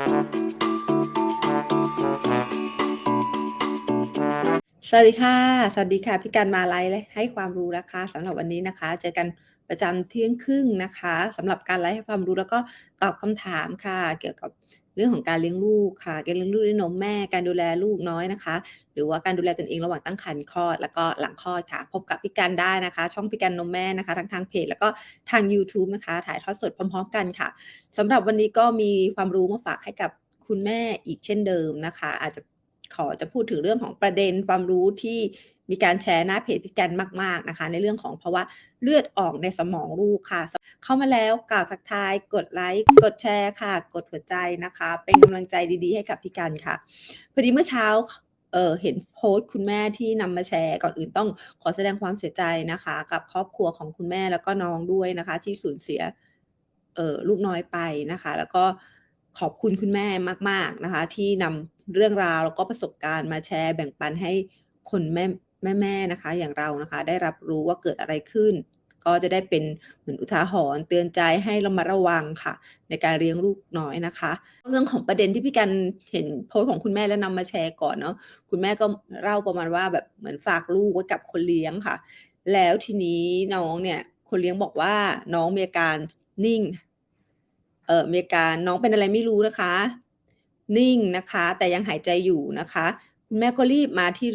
สวัสดีค่ะ สวัสดีค่ะ พี่การมาไลฟ์เลยให้ความรู้นะคะสำหรับวันนี้นะคะ เจอกันประจำเที่ยงครึ่งนะคะสำหรับการไลฟ์ให้ความรู้แล้วก็ตอบคำถามค่ะ เกี่ยวกับ รื่องของการเลี้ยงลูกค่ะ การเลี้ยงลูกด้วยนมแม่ การดูแลลูกน้อยนะคะ หรือว่าการดูแลตนเองระหว่างตั้งครรภ์คลอด แล้วก็หลังคลอดค่ะ พบกับพี่กันได้นะคะ ช่องพี่กันนมแม่นะคะ ทั้งทางเพจแล้วก็ทางยูทูบนะคะ ถ่ายทอดสดพร้อมๆ กันค่ะสำหรับวันนี้ก็มีความรู้มาฝากให้กับคุณแม่อีกเช่นเดิมนะคะ อาจจะขอจะพูดถึงเรื่องของประเด็นความรู้ที่ มีการแชร์หน้าเพจพี่กันมาก ๆนะคะ ในเรื่องของภาวะเลือดออกในสมองลูกค่ะ เข้ามาแล้วกล่าวทักทาย กดไลค์กดแชร์ค่ะ กดหัวใจนะคะ เป็นกำลังใจดีๆให้กับพี่กันค่ะพอดีเมื่อเช้าเออเห็นโพสต์คุณแม่ที่นำมาแชร์ก่อนอื่นต้องขอแสดงความเสียใจนะคะ กับครอบครัวของคุณแม่แล้วก็น้องด้วยนะคะ ที่สูญเสียเออลูกน้อยไปนะคะ แล้วก็ขอบคุณคุณแม่มาก ๆนะคะ ที่นำเรื่องราวแล้วก็ประสบการณ์มาแชร์แบ่งปันให้คนแม่ แม่ๆนะคะ อย่างเรานะคะ ได้รับรู้ว่าเกิดอะไรขึ้น ก็จะได้เป็นเหมือนอุทาหรณ์เตือนใจให้เรามาระวังค่ะ ในการเลี้ยงลูกน้อยนะคะ เรื่องของประเด็นที่พี่กันเห็นโพสต์ของคุณแม่แล้วนำมาแชร์ก่อนเนาะคุณแม่ก็เล่าประมาณว่าแบบเหมือนฝากลูกไว้กับคนเลี้ยงค่ะ แล้วทีนี้น้องเนี่ยคนเลี้ยงบอกว่าน้องมีอาการนิ่งเออมีอาการน้องเป็นอะไรไม่รู้นะคะ นิ่งนะคะ แต่ยังหายใจอยู่นะคะ คุณแม่ก็รีบมาที่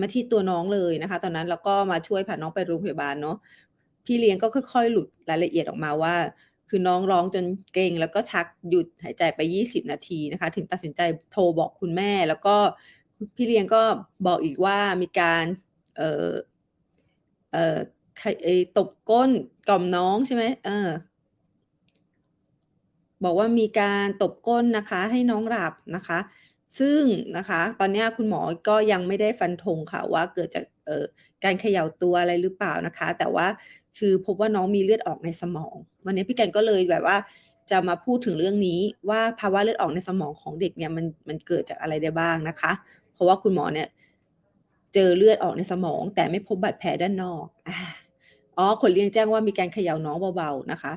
มาที่ตัวน้องเลยนะคะ ตอนนั้นแล้วก็มาช่วยพาน้องไปโรงพยาบาลเนาะพี่เลี้ยงก็ค่อยๆ หลุดรายละเอียดออกมาว่า คือน้องร้องจนเกรงแล้วก็ชักหยุดหายใจไป 20 นาทีนะคะ ถึงตัดสินใจโทรบอกคุณแม่ แล้วก็พี่เลี้ยงก็บอกอีกว่ามีการเอ่อเอ่อไอตบก้นกล่อมน้องใช่ไหมเออบอกว่ามีการตบก้นนะคะ ให้น้องหลับนะคะ ซึ่งนะคะตอนนี้คุณหมอก็ยังไม่ได้ฟันธงค่ะว่าเกิดจากเอ่อการเขย่าตัวอะไรหรือเปล่านะคะ แต่ว่าคือพบว่าน้องมีเลือดออกในสมอง วันนี้พี่แกนก็เลยแบบว่าจะมาพูดถึงเรื่องนี้ว่าภาวะเลือดออกในสมองของเด็กเนี่ยมันมันเกิดจากอะไรได้บ้างนะคะ เพราะว่าคุณหมอเนี่ยเจอเลือดออกในสมอง แต่ไม่พบบาดแผลด้านนอกอาอ๋อคนเลี้ยงแจ้งว่ามีการเขย่าน้องเบาๆนะคะ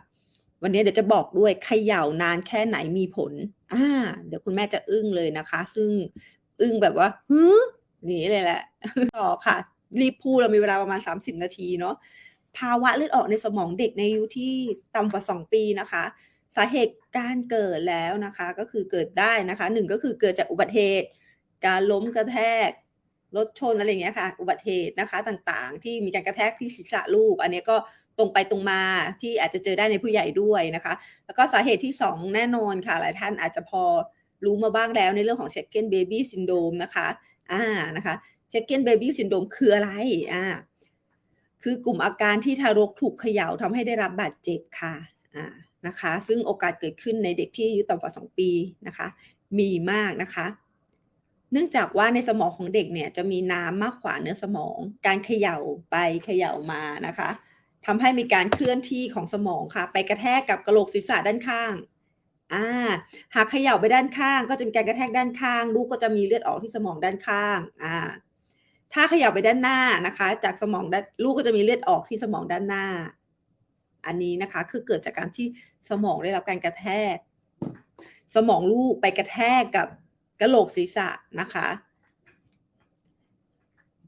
วันนี้เดี๋ยวจะบอกด้วยเขย่านานแค่ไหนมีผล อ่า เดี๋ยวคุณแม่จะอึ้งเลยนะคะ ซึ่งอึ้งแบบว่าหืออย่างนี้เลยแหละ ต่อค่ะ รีบพูดเรามีเวลาประมาณ 30 นาทีเนาะ ภาวะเลือดออกในสมองเด็กในอายุที่ต่ำกว่า 2 ปีนะคะ สาเหตุการเกิดแล้วนะคะ ก็คือเกิดได้นะคะหนึ่งก็คือเกิดจากอุบัติเหตุ การล้มกระแทกรถชนอะไรอย่างเงี้ยค่ะ อุบัติเหตุนะคะต่างๆ ที่มีการกระแทกที่ศีรษะลูก อันนี้ก็ ตรงไปตรงมาที่อาจจะเจอได้ในผู้ใหญ่ด้วยนะคะ แล้วก็สาเหตุที่ 2 แน่นอนค่ะ หลายท่านอาจจะพอรู้มาบ้างแล้วในเรื่องของ second baby syndrome นะคะอ่านะคะ second baby syndrome คืออะไรอ่าคือกลุ่มอาการที่ทารกถูกเขย่าทำให้ได้รับบาดเจ็บค่ะอ่านะคะ ซึ่งโอกาสเกิดขึ้นในเด็กที่อายุต่ำกว่า 2 ปีนะคะ มีมากนะคะเนื่องจากว่าในสมองของเด็กเนี่ยจะมีน้ำมากกว่าเนื้อสมอง การเขย่าไปเขย่ามานะคะ ทำให้มีการเคลื่อนที่ของสมองค่ะ ไปกระแทกกับกระโหลกศีรษะด้านข้างอ่าหากเขย่าไปด้านข้าง ก็จะมีการกระแทกด้านข้าง ลูกก็จะมีเลือดออกที่สมองด้านข้างอ่าถ้าเขย่าไปด้านหน้านะคะ จากสมองด้านลูกก็จะมีเลือดออกที่สมองด้านหน้า อันนี้นะคะคือเกิดจากการที่สมองได้รับการกระแทก สมองลูกไปกระแทกกับกระโหลกศีรษะนะคะ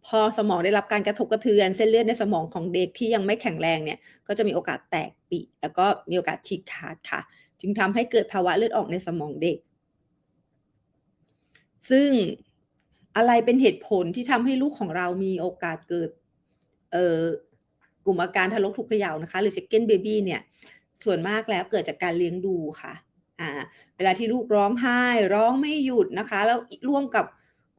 พอสมองได้รับการกระทบกระเทือน เส้นเลือดในสมองของเด็กที่ยังไม่แข็งแรงเนี่ย ก็จะมีโอกาสแตกปีแล้วก็มีโอกาสฉีกขาดค่ะ จึงทำให้เกิดภาวะเลือดออกในสมองเด็ก ซึ่งอะไรเป็นเหตุผลที่ทำให้ลูกของเรามีโอกาสเกิดเอ่อกลุ่มอาการทารกถูกเขย่านะคะ หรือ second baby เนี่ย ส่วนมากแล้วเกิดจากการเลี้ยงดูค่ะ อ่า เวลาที่ลูกร้องไห้ ร้องไม่หยุดนะคะ แล้วร่วมกับ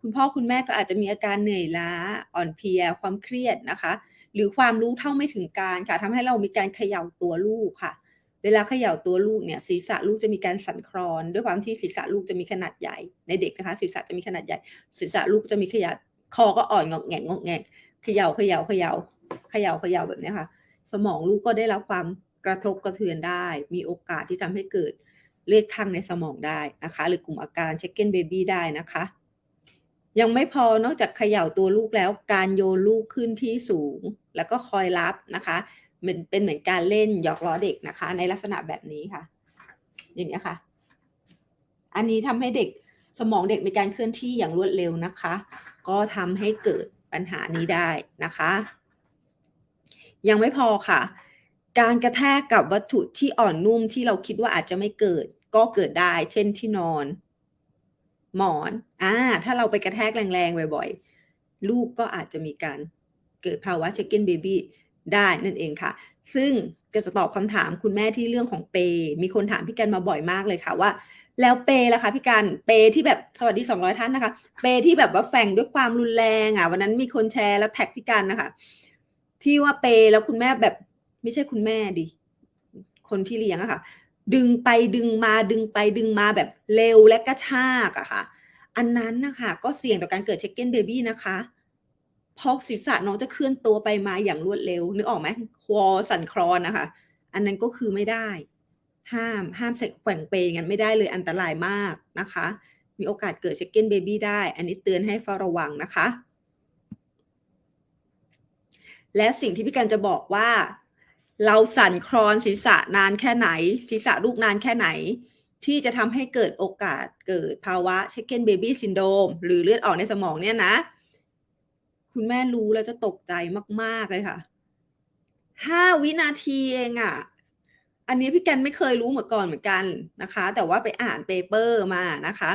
คุณพ่อคุณแม่ก็อาจจะมีอาการเหนื่อยล้าอ่อนเพลีย ความเครียดนะคะ หรือความรู้เท่าไม่ถึงการค่ะทำให้เรามีการเขย่าตัวลูกค่ะ เวลาเขย่าตัวลูกเนี่ยศีรษะลูกจะมีการสั่นคลอน ด้วยความที่ศีรษะลูกจะมีขนาดใหญ่ ในเด็กนะคะ ศีรษะจะมีขนาดใหญ่ ศีรษะลูกจะมีขยับคอก็อ่อนงอกแงกงอกแงกเขย่าเขย่าเขย่าเขย่าเขย่าแบบนี้ค่ะ สมองลูกก็ได้รับความกระทบกระเทือนได้ มีโอกาสที่ทำให้เกิดเลือดข้างในสมองได้นะคะ หรือกลุ่มอาการ second baby ได้นะคะ ยังไม่พอนอกจากเขย่าตัวลูกแล้วการโยนลูกขึ้นที่สูง แล้วก็คอยรับนะคะเป็นเป็นเหมือนการเล่นหยอกล้อเด็กนะคะ ในลักษณะแบบนี้ค่ะ อย่างนี้ค่ะ อันอันนี้ทำให้เด็กสมองเด็กมีการเคลื่อนที่อย่างรวดเร็วนะคะ ก็ทำให้เกิดปัญหานี้ได้นะคะ ยังไม่พอค่ะ การกระแทกกับวัตถุที่อ่อนนุ่มที่เราคิดว่าอาจจะไม่เกิด ก็เกิดได้ เช่นที่นอน หมอนอ่าถ้าเราไปกระแทกแรงๆ บ่อยๆ ลูกก็อาจจะมีการเกิดภาวะเช c เก้นเบบี้ได้นั่นเองค่ะ ซึ่งก็จะตอบคำถามคุณแม่ที่เรื่องของเป มีคนถามพี่กันมาบ่อยมากเลยค่ะว่า แล้วเปล่ะคะพี่กันเปที่แบบสวัสดีสองร้อยท่านนะคะ เปที่แบบว่าแฝงด้วยความรุนแรงอะวันนั้นมีคนแชร์แล้วแท็กพี่กันนะคะ ที่ว่าเปแล้วคุณแม่แบบไม่ใช่คุณแม่ดิคนที่เลี้ยงอะค่ะ ดึงไปดึงมาดึงไปดึงมาแบบเร็วและกระชากอะค่ะ อันนั้นนะคะก็เสี่ยงต่อการเกิดเช็คเก้นเบบี้นะคะเพราะศีรษะน้องจะเคลื่อนตัวไปมาอย่างรวดเร็วนึกออกไหมคอสั่นคลอนนะคะ อันนั้นก็คือไม่ได้ ห้ามห้ามใส่แขว่งเปงั้นไม่ได้เลยอันตรายมากนะคะ มีโอกาสเกิดเช็คเก้นเบบี้ได้ อันนี้เตือนให้เฝ้าระวังนะคะ และสิ่งที่พี่กันจะบอกว่า เราสั่นคลอนศีรษะนานแค่ไหน ศีรษะลูกนานแค่ไหน ที่จะทำให้เกิดโอกาสเกิดภาวะเชคเก้นเบบี้ซินโดมหรือเลือดออกในสมองเนี่ยนะ คุณแม่รู้แล้วจะตกใจมาก ๆ เลยค่ะห้าวินาทีเองอะ่ะ อันนี้พี่แกนไม่เคยรู้มาก่อนเหมือนกันนะคะ แต่ว่าไปอ่านเปเปอร์มานะคะ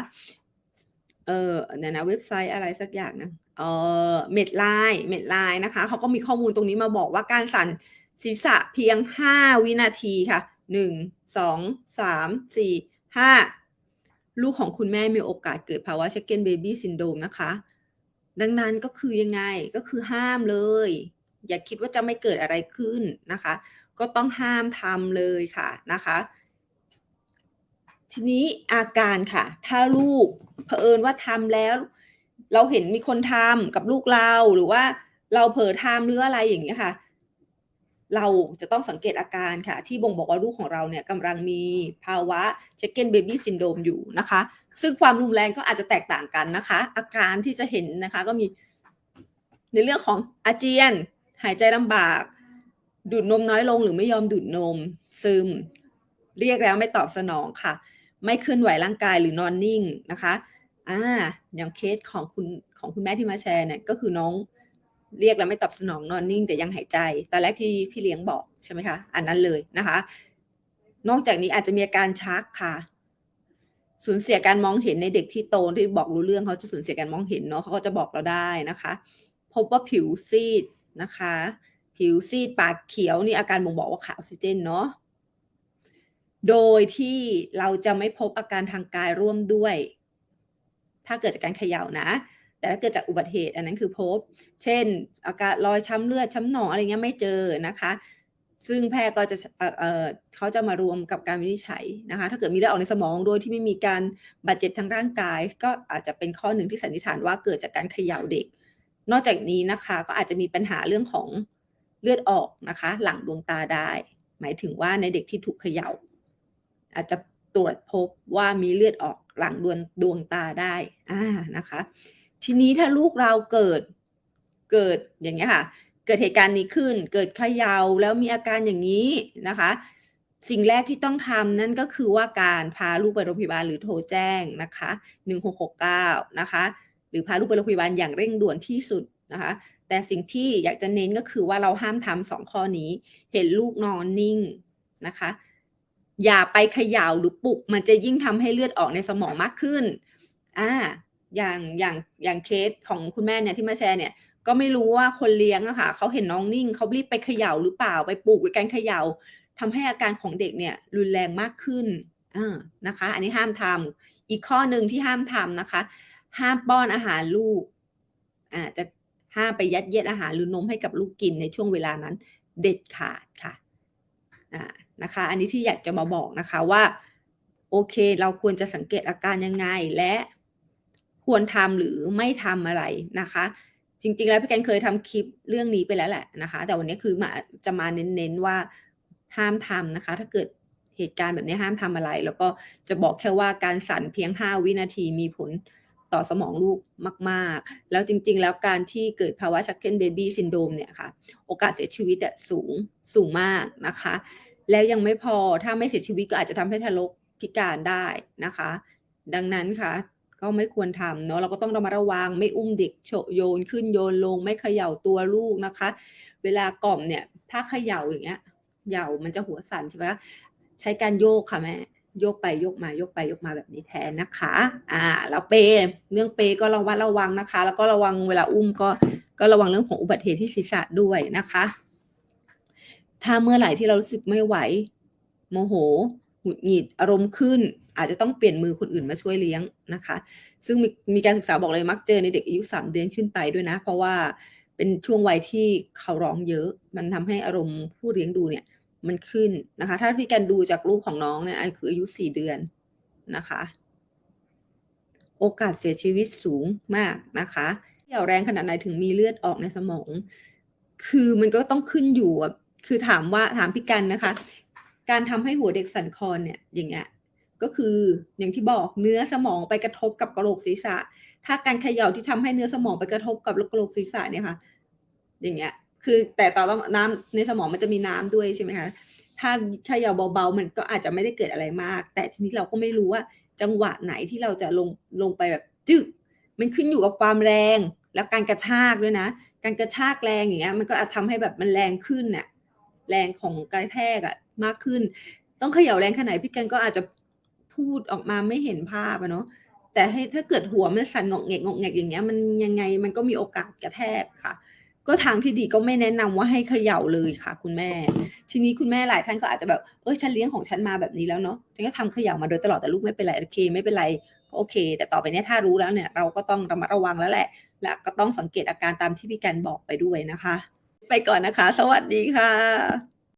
เออเนี่ยนะเว็บไซต์อะไรสักอย่างนะเออเมดไลน์เมดไลน์นะคะเขาก็มีข้อมูลตรงนี้มาบอกว่าการสั่น ศีรษะเพียง 5 วินาทีค่ะ 1 2 3 4 5 ลูกของคุณแม่มีโอกาสเกิดภาวะเช c เกนเบบี้ซินโดมนะคะ ดังนั้นก็คือยังไงก็คือห้ามเลย อย่าคิดว่าจะไม่เกิดอะไรขึ้นนะคะ ก็ต้องห้ามทำเลยค่ะนะคะทีนี้อาการค่ะ ถ้าลูกเผอิญว่าทำแล้ว เราเห็นมีคนทำกับลูกเราหรือว่าเราเผลอทำหรืออะไรอย่างนี้ยค่ะ เราจะต้องสังเกตอาการค่ะ ที่บ่งบอกว่าลูกของเราเนี่ยกำลังมีภาวะเช c เก้นเบบี้ซินโดมอยู่นะคะ ซึ่งความรุนแรงก็อาจจะแตกต่างกันนะคะ อาการที่จะเห็นนะคะก็มีในเรื่องของอาเจียน หายใจลำบาก ดูดนมน้อยลงหรือไม่ยอมดูดนม ซึม เรียกแล้วไม่ตอบสนองค่ะ ไม่เคลื่อนไหวร่างกายหรือนอนนิ่งนะคะอ่าอย่างเคสของคุณของคุณแม่ที่มาแชร์เนี่ยก็คือน้อง เรียกแล้วไม่ตอบสนองนอนนิ่งแต่ยังหายใจตอนแรกที่พี่เลี้ยงบอกใช่ไหมคะ อันนั้นเลยนะคะ นอกจากนี้อาจจะมีอาการชักค่ะ สูญเสียการมองเห็นในเด็กที่โตที่บอกรู้เรื่องเขาจะสูญเสียการมองเห็นเนาะเขาก็จะบอกเราได้นะคะ พบว่าผิวซีดนะคะ ผิวซีดปากเขียวนี่อาการบ่งบอกว่าขาดออกซิเจนเนาะโดยที่เราจะไม่พบอาการทางกายร่วมด้วย ถ้าเกิดจากการเขย่านะ แต่ถ้าเกิดจากอุบัติเหตุอันนั้นคือพบ เช่น อาการรอยช้ำเลือดช้ำหนองอะไรเงี้ยไม่เจอนะคะ ซึ่งแพทย์ก็จะเเเขาจะมารวมกับการวินิจฉัยนะคะ ถ้าเกิดมีเลือดออกในสมองโดยที่ไม่มีการบาดเจ็บทางร่างกาย ก็อาจจะเป็นข้อหนึ่งที่สันนิษฐานว่าเกิดจากการเขย่าเด็ก นอกจากนี้นะคะก็อาจจะมีปัญหาเรื่องของเลือดออกนะคะ หลังดวงตาได้ หมายถึงว่าในเด็กที่ถูกเขย่า อาจจะตรวจพบว่ามีเลือดออกหลังดวงดวงตาได้อ่านะคะ ทีนี้ถ้าลูกเราเกิดเกิดอย่างเงี้ยค่ะ เกิดเหตุการณ์นี้ขึ้น เกิดเขยา่าแล้วมีอาการอย่างนี้นะคะ สิ่งแรกที่ต้องทำนั่นก็คือว่าการพาลูกไปโรงพยาบาลหรือโทรแจ้งนะคะ1669นะคะ หรือพาลูกไปโรงพยาบาลอย่างเร่งด่วนที่สุดนะคะ แต่สิ่งที่อยากจะเน้นก็คือว่าเราห้ามทำสองข้อนี้ เห็นลูกนอนนิ่งนะคะ อย่าไปเขย่าหรือปลุก มันจะยิ่งทำให้เลือดออกในสมองมากขึ้น อ่า อย่างอย่างอย่างเคสของคุณแม่เนี่ยที่มาแชร์เนี่ยก็ไม่รู้ว่าคนเลี้ยงอะค่ะเขาเห็นน้องนิ่งเขารีบไปเขย่าหรือเปล่าไปปลุกหรือการเขย่าทำให้อาการของเด็กเนี่ยรุนแรงมากขึ้นอ่านะคะ อันนี้ห้ามทำอีกข้อหนึ่งที่ห้ามทำนะคะ ห้ามป้อนอาหารลูกอ่าจะห้ามไปยัดเยียดอาหารหรือนมให้กับลูกกินในช่วงเวลานั้น เด็ดขาดค่ะอ่านะคะ อันนี้ที่อยากจะมาบอกนะคะว่า โอเค เราควรจะสังเกตอาการยังไงและ ควรทำหรือไม่ทำอะไรนะคะ จริง ๆ แล้วพี่แกนเคยทำคลิปเรื่องนี้ไปแล้วแหละนะคะ แต่วันนี้คือมาจะมาเน้นๆว่าห้ามทำนะคะ ถ้าเกิดเหตุการณ์แบบนี้ห้ามทำอะไร แล้วก็จะบอกแค่ว่าการสั่นเพียง 5 วินาทีมีผลต่อสมองลูกมาก ๆ แล้วจริง ๆ แล้วการที่เกิดภาวะชักเก้นเบบี้ซินโดมเนี่ยค่ะ โอกาสเสียชีวิตสูงสูงมากนะคะ แล้วยังไม่พอถ้าไม่เสียชีวิตก็อาจจะทำให้ทารกพิการได้นะคะ ดังนั้นค่ะ ก็ไม่ควรทำเนาะเราก็ต้องระมัดระวังไม่อุ้มเด็กโฉโยนขึ้นโยนลง ไม่เขย่าตัวลูกนะคะ เวลากล่อมเนี่ย ถ้าเขย่าอย่างเงี้ยเหย่ามันจะหัวสั่นใช่ไหมคะใช้การโยกค่ะแม่โยกไปโยกมาโยกไปโยกมาแบบนี้แทนนะคะ อ่าแล้วเปเรื่องเปก็ระมัดระวังนะคะ แล้วก็ระวังเวลาอุ้มก็ก็ระวังเรื่องของอุบัติเหตุที่ศีรษะด้วยนะคะ ถ้าเมื่อไหร่ที่เรารู้สึกไม่ไหว โมโห งุดหงิดอารมณ์ขึ้น อาจจะต้องเปลี่ยนมือคนอื่นมาช่วยเลี้ยงนะคะ ซึ่งมีมีการศึกษาบอกเลยมักเจอในเด็กอายุ 3 เดือนขึ้นไปด้วยนะ เพราะว่าเป็นช่วงวัยที่เขาร้องเยอะ มันทำให้อารมณ์ผู้เลี้ยงดูเนี่ยมันขึ้นนะคะ ถ้าพี่การดูจากรูปของน้องเนี่ยคืออายุ 4 เดือนนะคะ โอกาสเสียชีวิตสูงมากนะคะเขย่าแรงขนาดไหนถึงมีเลือดออกในสมอง คือมันก็ต้องขึ้นอยู่คือถามว่าถามพี่กันนะคะ การทำให้หัวเด็กสั่นคลอนเนี่ยอย่างเงี้ยก็คืออย่างที่บอกเนื้อสมองไปกระทบกับกระโหลกศีรษะ ถ้าการเขย่าที่ทำให้เนื้อสมองไปกระทบกับกระโหลกศีรษะเนี่ยค่ะ อย่างเงี้ย คือแต่เราต้องน้ำในสมองมันจะมีน้ำด้วยใช่ไหมคะถ้าเขย่าเบาๆมันก็อาจจะไม่ได้เกิดอะไรมาก แต่ทีนี้เราก็ไม่รู้ว่า จังหวะไหนที่เราจะลงลงไปแบบจึ๊กมันขึ้นอยู่กับความแรง และการกระชากด้วยนะ การกระชากแรงอย่างเงี้ยมันก็อาจทำให้แบบมันแรงขึ้นน่ะแรงของกระแทกอะ มากขึ้น ต้องเขย่าแรงแค่ไหนพี่กันก็อาจจะพูดออกมาไม่เห็นภาพอะเนาะแต่ให้ถ้าเกิดหัวมันสั่นงอกแงกๆอย่างเงี้ยมันยังไงมันก็มีโอกาสกระแทกค่ะ ก็ทางที่ดีก็ไม่แนะนำว่าให้เขย่าเลยค่ะ คุณแม่ ทีนี้คุณแม่หลายท่านก็อาจจะแบบเฮ้ยฉันเลี้ยงของฉันมาแบบนี้แล้วเนาะฉันก็ทำเขย่ามาโดยตลอดแต่ลูกไม่เป็นไรโอเค ไม่เป็นไรก็โอเค แต่ต่อไปเนี้ยถ้ารู้แล้วเนี่ยเราก็ต้องระมัดระวังแล้วแหละ และก็ต้องสังเกตอาการตามที่พี่กันบอกไปด้วยนะคะ ไปก่อนนะคะ สวัสดีค่ะ